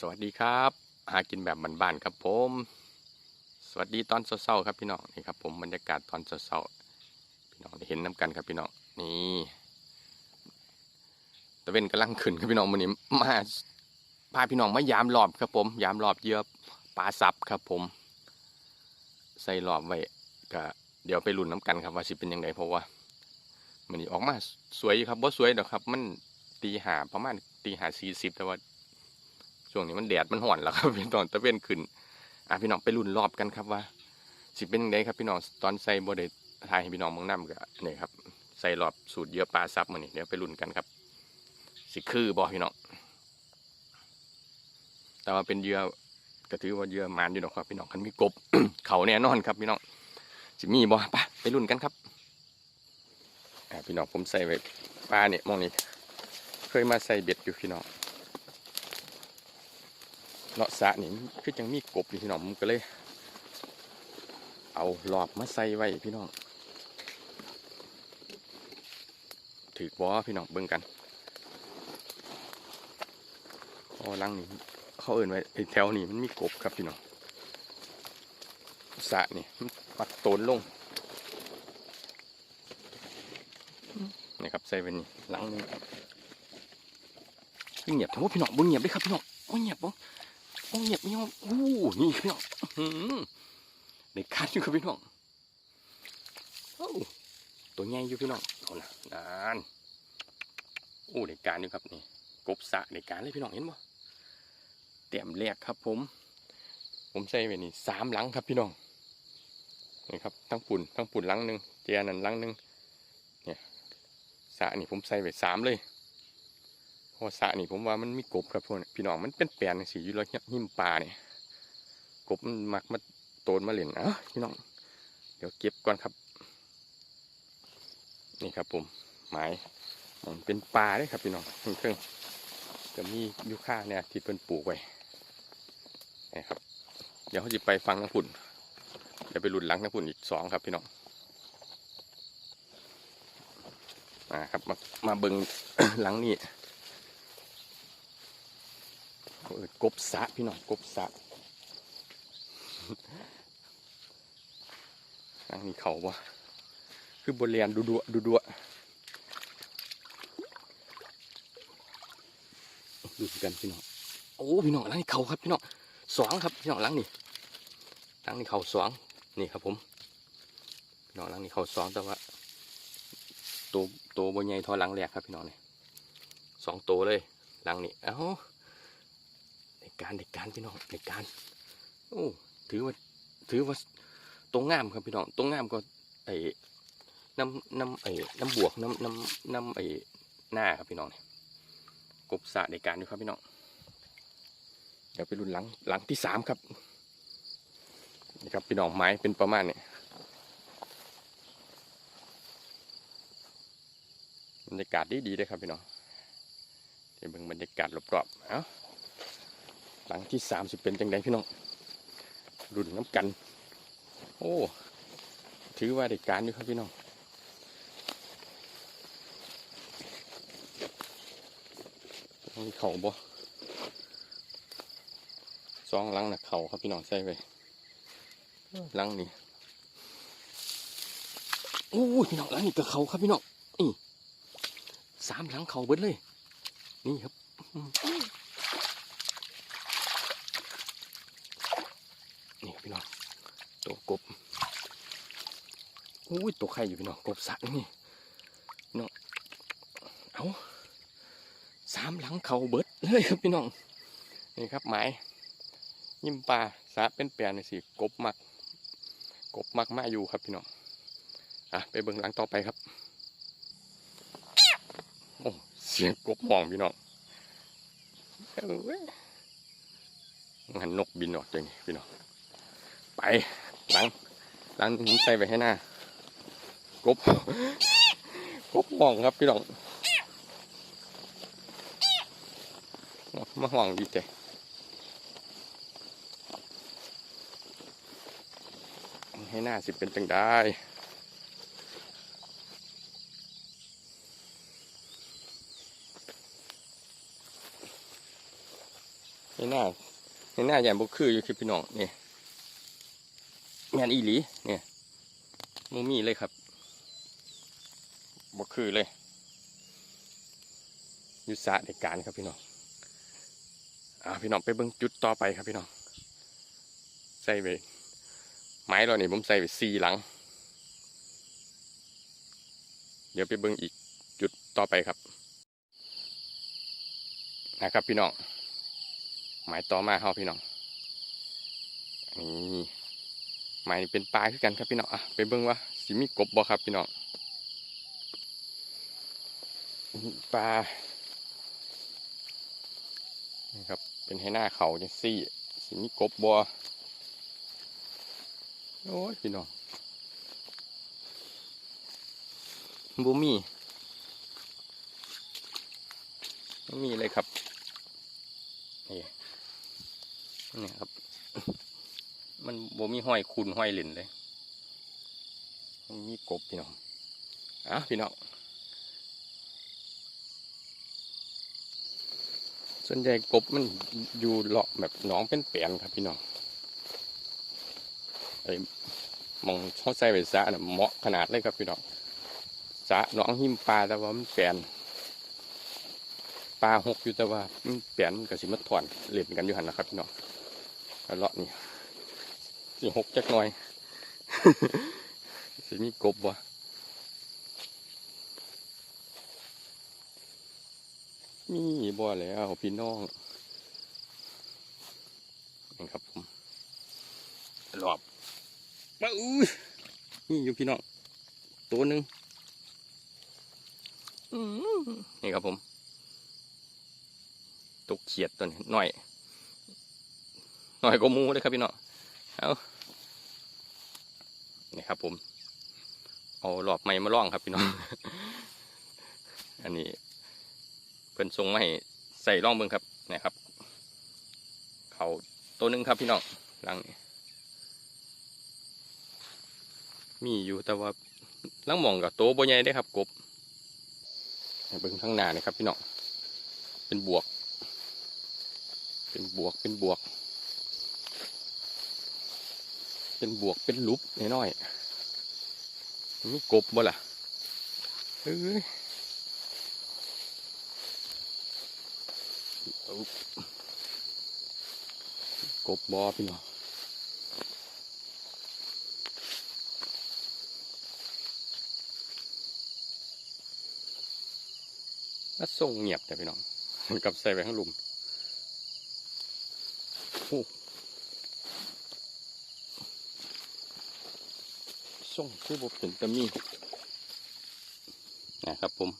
สวัสดีครับ หากินแบบบ้านๆครับผม สวัสดีตอนเช้าๆครับพี่น้องนี่ครับผมบรรยากาศตอนเช้าๆพี่น้องได้เห็นน้ำกันครับพี่น้องนี่ตะเวนกำลังขึ้นครับพี่น้องวันนี้มาพาพี่น้องมายามรอบครับผม ยามรอบเยื่อปลาซับครับผม ใส่รอบไว้ก็เดี๋ยวไปลุ้นน้ำกันครับว่าสิเป็นยังไงเพราะว่ามันนี้ออกมาสวยครับว่าสวยดอกครับ มันตีหาประมาณตีหาสี่สิบแต่ว่า ช่วงนี้มันแดดมันห่อนแล้วครับพี่น้องตะเวนขึ้นอะพี่น้องไปลุ้นรอบกันครับว่า สิเป็นยังไงครับพี่น้องตอนใส่บไดทายให้พี่น้องเมืองน้ำก็นี่ครับใส่รอบสูตรเยื่อปลาซับมานี่เดี๋ยวไปลุ้นกันครับ สิคือบ่พี่น้องแต่ว่าเป็นเยื่อก็ถือว่าเยื่อมานอยู่ดอกครับพี่น้องคันมีกบ เขาแน่นอนครับพี่น้องสิมีบ่ไปไปลุ้นกันครับอะพี่น้องผมใส่ไว้ปลาเนี่ยมองนี่เคยมาใส่เบ็ดอยู่พี่น้อง เลาะสะนี่คือจังมีกบอยู่พี่น้องก็เลย เอาหลอบมาใส่ไว้พี่น้องถือบ่พี่น้องเบิ่งกันพอลังนี้เขาเอื่นไว้แถวนี้มันมีกบครับพี่น้องสะนี่มันปัดโตนลงนี่ครับใส่ไว้นี่หลังนึงเงียบทั้งหมดพี่น้องบ่เงียบเลยครับพี่น้องเงียบบ่ โอ้เงียบเงียบโอ้นี่พี่น้องในคันอยู่ครับพี่น้องโอ้ตัวใหญ่อยู่พี่น้องเอาละนานโอ้ในการอยู่ครับนี่กบสะในการเลยพี่น้องเห็นบ่เต็มแรกครับ ผม ผมใส่ไว้นี่สามหลังครับพี่น้องนี่ครับทั้งปุ่นทั้งปุ่นหลังหนึ่งเจียนันหลังหนึ่งเนี่ยสะนี่ผมใส่ไว้สามเลย อสะนี่ผมว่ามันมีกบครับพวกพี่น้องมันเป็นแปลนสีอยู่แล้วหิมปลาเนี่ยกบมันมักมาโตนมาเล่นเอ้าพี่น้อง เดี๋ยวเก็บก่อนครับ นี่ครับผมหมายมันเป็นปลาเลยครับพี่น้องเครื่องจะมียูค่าเนี่ยที่เป็นปลูกไว้นะครับ เดี๋ยวเขาจะไปฟังน้ำพุ่นเดี๋ยวไปหลุดหลังน้ำพุ่นอีกสองครับพี่น้องอ่าครับมามาเบิงหลังนี่ เอิ้นกบสะพี่น้องกบสะอันนี้เขาวะคือบนเรียนดูดัวดูดัวดูกันพี่น้องโอ้พี่น้องหลังนี้เขาครับพี่น้องสองครับพี่น้องหลังนี่หลังนี้เขาสองนี่ครับผมพี่น้องหลังนี้เขาสองแต่ว่าตัวตัวบนใหญ่ทอหลังแรกครับพี่น้องเนี่ยสองตัวเลยหลังนี้เอ้าใน การในการพี่น้องในการโอ้ถือว่าถือว่าตรงงามครับพี่น้องตรงงามก็ไอ้น้ำน้ำไอ้น้ำบวกน้ำน้ำน้ำไอ้หน้าครับพี่น้องเนี่ยกบสระในการด้วยครับพี่น้องเดี๋ยวไปรุ่นหลังหลังที่สามครับนี่ครับพี่น้องไม้เป็นประมาณนี้บรรยากาศดีดีเลยครับพี่น้องเดี๋ยวเบิ่งบรรยากาศรอบๆเอ้า หลังที่สามสิบเป็นจังไดพี่น้องรุ่นน้ำกัน โอ้ ถือว่าได้การอยู่ครับพี่น้องมีเข่าบ่สองหลังนะเข่าครับพี่น้องใส่ไปหลังนี้โอ้พี่น้องหลังนี้ก็เข่าครับพี่น้องนี่สามหลังเข่าเบิดเลย นี่ครับ นี่พี่น้อง ตัวกบอุ้ยตัวไข่อยู่พี่น้องกบสักนี่พี่น้องเอาสามหลังเขาเบิดเลยครับพี่น้องนี่ครับหมายยิ้มปลาสาเป็นแปลนสิกบมัก กบมักมาอยู่ครับพี่น้องอะไปเบิ่งหลังต่อไปครับโอ้เสียงกบห้องพี่น้องเอ้ยงันนกบินออกจังพี่น้องไป หลังหลังนี้ใส่ไปให้หน้ากบกบห่องครับพี่น้องมาห่องดีเจให้หน้าสิเป็นจังได้ในหน้าในหน้าอย่างบุกคืออยู่คือพี่น้องนี่ งานอีหลีเนี่ยมูมี่เลยครับบุคือเลยอยุสะในการครับพี่น้องอ่าพี่น้องไปเบิ่งจุดต่อไปครับพี่น้องใส่ไปไม้เราเนี่ยผมใส่ไปสี่หลัง เดี๋ยวไปเบิ่งอีกจุดต่อไปครับนะครับพี่น้องหมายต่อมาเฮาพี่น้องนี่ หมายเป็นปลาคือกันครับพี่น้องอะไปเบิ่งว่าสิมีกบบ่ครับพี่น้องปลานี่ครับเป็นให้หน้าเขาจังซี่ สิมีกบบ่โอ้ยพี่น้องบูมีบ่มีเลยครับนี่นี่ครับ มันบ่มีห้อยคูนห้อยเหลินเลยมันมีกบพี่น้องอะพี่น้องส่วนใหญ่กบมันอยู่เลาะแบบหนองเป็นแปลนครับพี่น้องไอ้มองเขาใส่ไปสะน่ะเหมาะขนาดเลยครับพี่น้องสะหนองหิมปลาแต่ว่ามันแปลนปลาหกอยู่แต่ว่ามันเปลนกับสิมาถอนเล่นกันอยู่หันนะครับพี่น้องเลาะนี่ สิหกจักหน่อย สิมีกบวะมีบ่แล้วพี่น้องนี่ครับผมรอบมาอู้ยนี่อยู่พี่น้อง ตัวหนึ่งนี่ครับผมตกเขียดตัวนี้หน่อยหน่อยก็มูเลยครับพี่น้องเอา นี่ครับ ผม เอาหลอบไม้มาล่องครับพี่น้อง อันนี้ เพิ่นทรงมาให้ใส่ร่องเบิ่งครับนะครับ เขาตัวหนึ่งครับพี่น้องหลังนี้มีอยู่แต่ว่าลังหมองกับโตบ่ใหญ่ได้ครับกบเบิ่งข้างหน้านี่ครับพี่น้องเป็นบวก เป็นบวกเป็นบวก เป็นบวกเป็นลุบน้อยๆมีกบบ่ล่ะเอ้ยกบบอพี่น้องแล้วส่งเงียบแต่พี่น้องกับใส่ไว้ข้างลุม ส่งคือบ่เป็นตะมีนะครับผม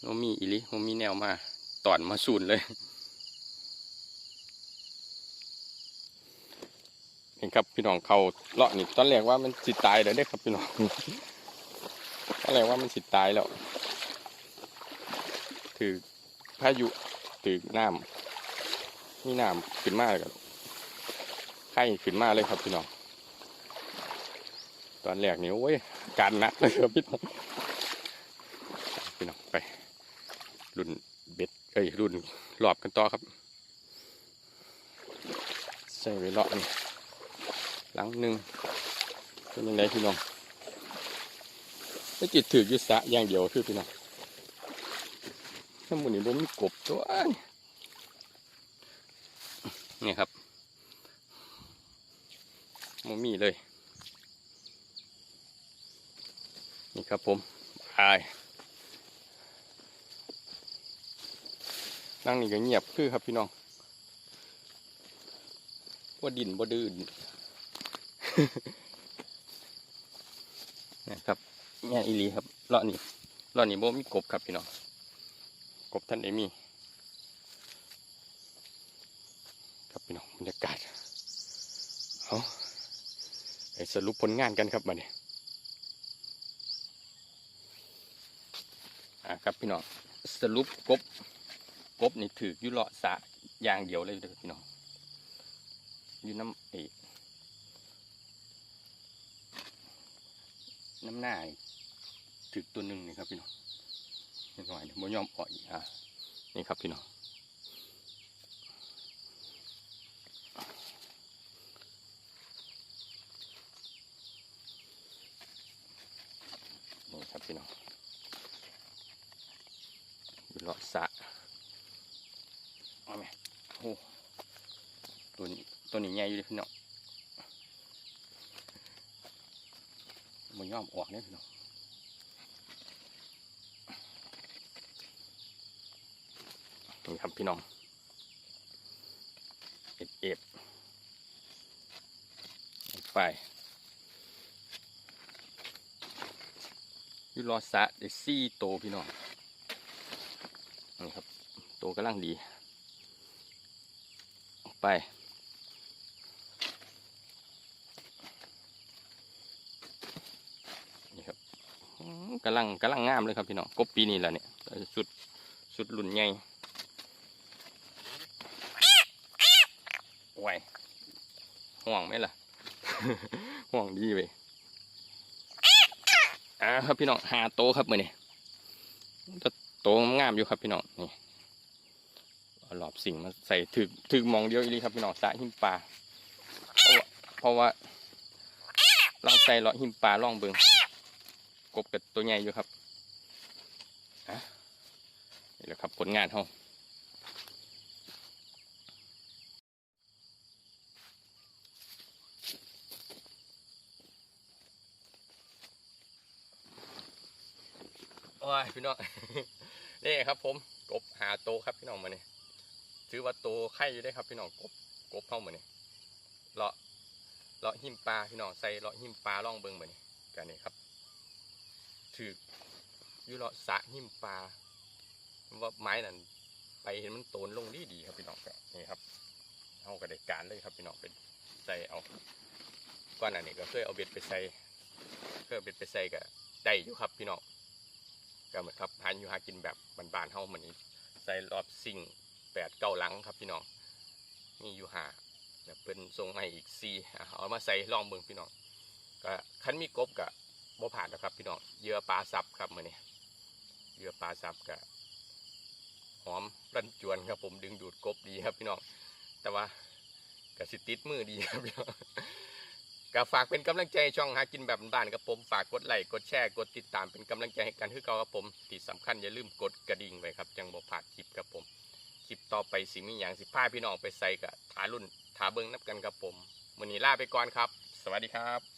โนมีอิลิโนมีแนวมาตอนมาสูนเลยเห็นครับพี่น้องเขาเลาะนี่ตอนแรกว่ามันสิตายแล้วเด้ครับพี่น้องตอนแรกว่ามันสิตายแล้วถือพายุถือน้ำมีน้ำขึ้นมาเลยครับไข่ขึ้นมาเลยครับพี่น้อง ตอนแรกนี่โอ้ยการนักเลยครับพี่น้องพี่น้องไป รุ่นเบ็ดเอ้ยรุ่นรอบกันต่อครับใส่ไว้เลาะนี่หลังหนึ่งเป็นยังไงพี่น้องไม่จิตถือยุสะอย่างเดียวคือพี่น้องถ้าหมูนี่บ่มีกบตัวนี่ครับมมีเลย นี่ ครับผมอายนั่งนี่ก็เงียบคือครับพี่น้องว่าดินบ่ดื้นนะครับงานอีลีครับเลาะนี่เลาะนี่บ่มีกบครับพี่น้องกบท่านได้มีครับพี่น้องบรรยากาศเอาไปสรุปผลงานกันครับมาเนี่ย ครับพี่น้องสรุปกบกบนี่ถือยุ่เลาะสะอย่างเดียวเลยพี่น้องอยู่น้ำเอกน้ำหน้าถือตัวหนึ่งนี่ครับพี่น้องนิดหน่อยบ่ยอมอ่อยอะนี่ครับพี่น้องนี่ครับพี่น้องะเอาไหมโอ้ตัวนี้ตัวนี้ใหญ่อยู่เลยพี่น้องมันย่อมออกเนี่ยพี่น้องนี่ครับพี่น้องเอ็ดเอ็ดไฟยูรอสะได้ซี่โตพี่น้อง นี่ครับโตวกำลังดี ไป นี่ครับกำลังกำลังงามเลยครับพี่น้องกบปีนี้แหละเนี่ยสุดสุดรุ่นใหญ่ไหวห่วงไหมล่ะ ห่วงดีไปอ่าครับพี่น้องหาโตครับมือนี่ ตงามอยู่ครับพี่น้องนี่หลอบสิ่งมาใส่ถึกถึกมองเดียวอีลีครับพี่น้องสะหิมปลาเพราะว่าเพราะว่าลองใส่หลอดหิมปลาล่องเบิงกบกับตัวใหญ่อยู่ครับอะนี่แหละครับผลงานเขาโอ้ยพี่น้อง นี่ครับผมกบหาโตครับพี่น้องมาเนี่ยถือว่าโตไข่อยู่ได้ครับพี่น้องกบกบเข้ามาเนี่ยเลาะเลาะหิมปลาพี่น้องใส่เลาะหิมปลาล่องเบิงมาเนี่ยกันนี่ครับถืออยู่เลาะสะหิมปลาว่าไม้นั่นไปเห็นมันโตนลงดีดีครับพี่น้องนี่ครับเอากระเด็การเลยครับพี่น้องเป็นใส่เอาก้อนอันนี้ก็เคยเอาเบ็ดไปใส่เคยเอาเบ็ดไปใส่ก็ได้อยู่ครับพี่น้อง ก็เหมือนครับหาอยู่หากินแบบบานๆเฮาเหมือนนี้ใส่รอบซิ่งแปดเก้าหลังครับพี่น้องมีอยู่หาเป็นทรงให้อีกสี่อะเอามาใส่ลองเบิ่งพี่น้องก็คันมีกบกับบ่ผ่านนะครับพี่น้องเยื่อปลาซับครับมือนี้เยื่อปลาซับกับหอมรันจวนครับผมดึงดูดกบดีครับพี่น้องแต่ว่ากสิติดมือดีครับพี่น้อง ก็ฝากเป็นกำลังใจช่องหากินแบบบ้านกับผม ฝากกดไลค์กดแชร์กดติดตามเป็นกำลังใจให้กันคือเก่าครับผม ที่สำคัญอย่าลืมกดกระดิ่งไว้ครับจังบ่พลาดคลิปกับผมคลิปต่อไปสิมีอย่างสิพาพี่น้องไปใส่กับทารุ่นทาเบิ้งนับกันครับผมวันนี้ลาไปก่อนครับ สวัสดีครับ